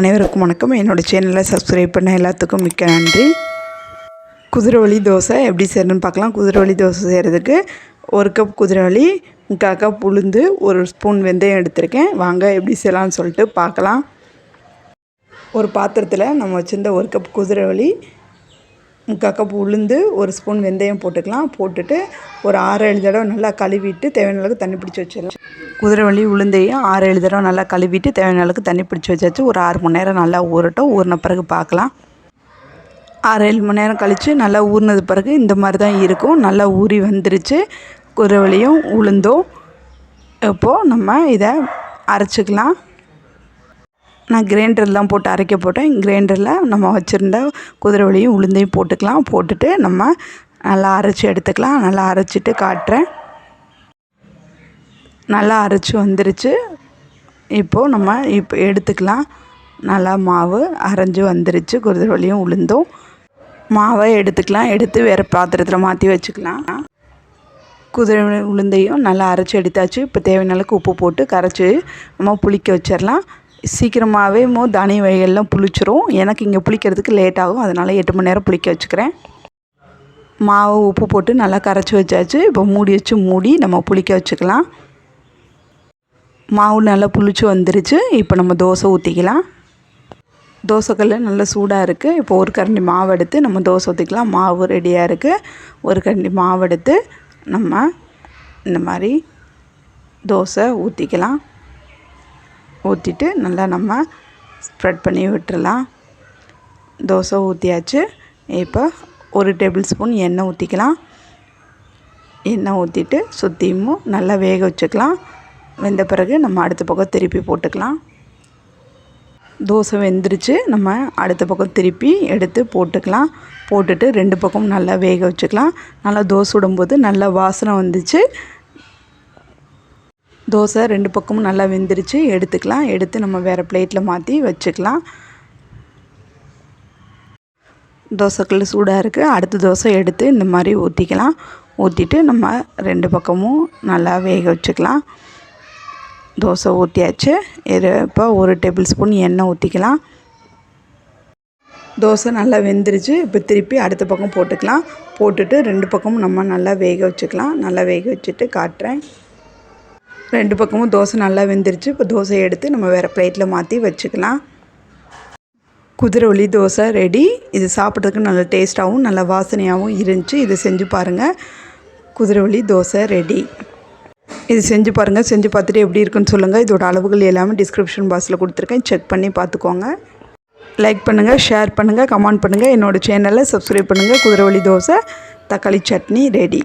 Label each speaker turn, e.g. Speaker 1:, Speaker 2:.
Speaker 1: அனைவருக்கும் வணக்கம். என்னோடய சேனலை சப்ஸ்கிரைப் பண்ண எல்லாத்துக்கும் மிக்க நன்றி. குதிரைவலி தோசை எப்படி செய்யணும்னு பார்க்கலாம். குதிரைவலி தோசை செய்கிறதுக்கு ஒரு கப் குதிரைவலி முக்கால் கப் உளுந்து ஒரு ஸ்பூன் வெந்தயம் எடுத்திருக்கேன். வாங்க எப்படி செய்யலாம்னு சொல்லிட்டு பார்க்கலாம். ஒரு பாத்திரத்தில் நம்ம வச்சுருந்த ஒரு கப் குதிரைவலி முக்கால் கப் உளுந்து ஒரு ஸ்பூன் வெந்தயம் போட்டுக்கலாம். போட்டுட்டு ஒரு ஆறு ஏழு தடவை நல்லா கழுவிட்டு தேவையான அளவுக்கு தண்ணி பிடிச்சி வச்சிடலாம். குதிரைவள்ளி உளுந்தையும் ஆறு ஏழு தடவை நல்லா கழுவிட்டு தேவையான அளவுக்கு தண்ணி பிடிச்சி வச்சாச்சு. ஒரு ஆறு மணி நேரம் நல்லா ஊறட்டும். ஊறின பிறகு பார்க்கலாம். ஆறு ஏழு மணி நேரம் கழித்து நல்லா ஊறினது பிறகு இந்த மாதிரி தான் இருக்கும். நல்லா ஊறி வந்துருச்சு. குதிரைவள்ளியும் உளுந்தும். இப்போது நம்ம இதை அரைச்சிக்கலாம். நான் கிரைண்டர் தான் போட்டு அரைக்க போட்டேன். கிரைண்டரில் நம்ம வச்சுருந்த குதிரைவலியும் உளுந்தையும் போட்டுக்கலாம். போட்டுட்டு நம்ம நல்லா அரைச்சி எடுத்துக்கலாம். நல்லா அரைச்சிட்டு காட்டுறேன். நல்லா அரைச்சி வந்துருச்சு. இப்போது நம்ம இப்போ எடுத்துக்கலாம். நல்லா மாவு அரைஞ்சி வந்துருச்சு. குதிரைவலியும் உளுந்தும். மாவை எடுத்துக்கலாம். எடுத்து வேறு பாத்திரத்தில் மாற்றி வச்சுக்கலாம். குதிரை உளுந்தையும் நல்லா அரைச்சி எடுத்தாச்சு. இப்போ தேவையான அளவுக்கு உப்பு போட்டு கரைச்சி நம்ம புளிக்க வச்சிடலாம் சீக்கிரமாகவே மோ தானிய வகைகள்லாம் புளிச்சிரும். எனக்கு இங்கே புளிக்கிறதுக்கு லேட் ஆகும். அதனால் எட்டு மணி நேரம் புளிக்க வச்சுக்கிறேன். மாவு உப்பு போட்டு நல்லா கரைச்சி வச்சாச்சு. இப்போ மூடி வச்சு மூடி நம்ம புளிக்க வச்சுக்கலாம். மாவு நல்லா புளிச்சு வந்துருச்சு. இப்போ நம்ம தோசை ஊற்றிக்கலாம் தோசைக்கல் நல்லா சூடாக இருக்குது இப்போ ஒரு கரண்டி மாவு எடுத்து நம்ம தோசை ஊற்றிக்கலாம் மாவு ரெடியாக இருக்குது ஒரு கரண்டி மாவு எடுத்து நம்ம இந்த மாதிரி தோசை ஊற்றிக்கலாம் ஊற்றிட்டு நல்லா நம்ம ஸ்ப்ரெட் பண்ணி விட்டுறலாம். தோசை ஊற்றியாச்சு இப்போ ஒரு டேபிள் ஸ்பூன் எண்ணெய் ஊற்றிக்கலாம் எண்ணெய் ஊற்றிட்டு சுற்றியும் நல்லா வேக வச்சுக்கலாம். வெந்த பிறகு நம்ம அடுத்த பக்கம் திருப்பி போட்டுக்கலாம். தோசை வெந்துருச்சு. நம்ம அடுத்த பக்கம் திருப்பி எடுத்து போட்டுக்கலாம். போட்டுட்டு ரெண்டு பக்கம் நல்லா வேக வச்சுக்கலாம். நல்லா தோசை விடும்போது நல்லா வாசனை வந்துச்சு. தோசை ரெண்டு பக்கமும் நல்லா வெந்துருச்சு. எடுத்துக்கலாம். எடுத்து நம்ம வேறு பிளேட்டில் மாற்றி வச்சுக்கலாம். தோசைக்கல் சூடாக இருக்குது அடுத்த தோசை எடுத்து இந்த மாதிரி ஊற்றிக்கலாம் ஊற்றிட்டு நம்ம ரெண்டு பக்கமும் நல்லா வேக வச்சுக்கலாம். தோசை ஊற்றியாச்சு இது இப்போ ஒரு டேபிள் ஸ்பூன் எண்ணெய் ஊற்றிக்கலாம் தோசை நல்லா வெந்துருச்சு. இப்போ திருப்பி அடுத்த பக்கம் போட்டுக்கலாம். போட்டுட்டு ரெண்டு பக்கமும் நம்ம நல்லா வேக வச்சுக்கலாம். நல்லா வேக வச்சுட்டு காட்டுறேன். ரெண்டு பக்கமும் தோசை நல்லா வெந்துருச்சு. இப்போ தோசையை எடுத்து நம்ம வேறு பிளேட்டில் மாற்றி வச்சுக்கலாம். குதிரைவலி தோசை ரெடி இது சாப்பிட்றதுக்கு நல்ல டேஸ்ட்டாகவும் நல்ல வாசனையாகவும் இருந்துச்சு. இதை செஞ்சு பாருங்கள் குதிரைவலி தோசை ரெடி இது செஞ்சு பாருங்கள் செஞ்சு பார்த்துட்டு எப்படி இருக்குன்னு சொல்லுங்கள் இதோட அளவுகள் எல்லாமே டிஸ்கிரிப்ஷன் பாக்ஸில் கொடுத்துருக்கேன். செக் பண்ணி பார்த்துக்கோங்க. லைக் பண்ணுங்கள் ஷேர் பண்ணுங்கள் கமெண்ட் பண்ணுங்கள் என்னோடய சேனலை சப்ஸ்கிரைப் பண்ணுங்கள் குதிரவழி தோசை தக்காளி சட்னி ரெடி